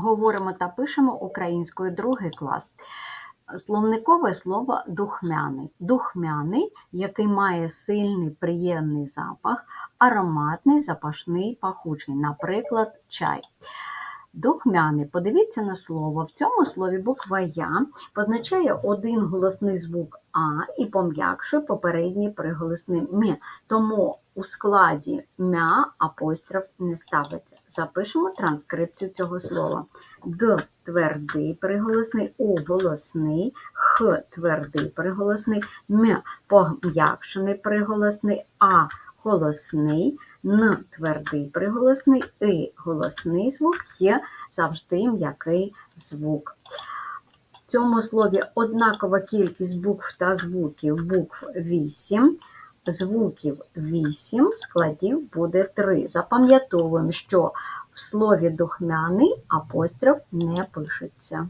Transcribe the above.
Говоримо та пишемо українською другий клас. Словникове слово духмяний. Духмяний, який має сильний приємний запах, ароматний, запашний, пахучий, наприклад, чай. Духмяний. Подивіться на слово. В цьому слові буква Я позначає один голосний звук А і пом'якшує попередній приголосний М. Тому у складі мя апостроф не ставиться. Запишемо транскрипцію цього слова. Д твердий приголосний, У голосний, Х твердий приголосний, М пом'якшений приголосний, А голосний, Н твердий приголосний, И голосний звук є завжди м'який звук. В цьому слові однакова кількість букв та звуків букв 8. Звуків 8, складів буде 3. Запам'ятовуємо, що в слові духмяний апостроф не пишеться.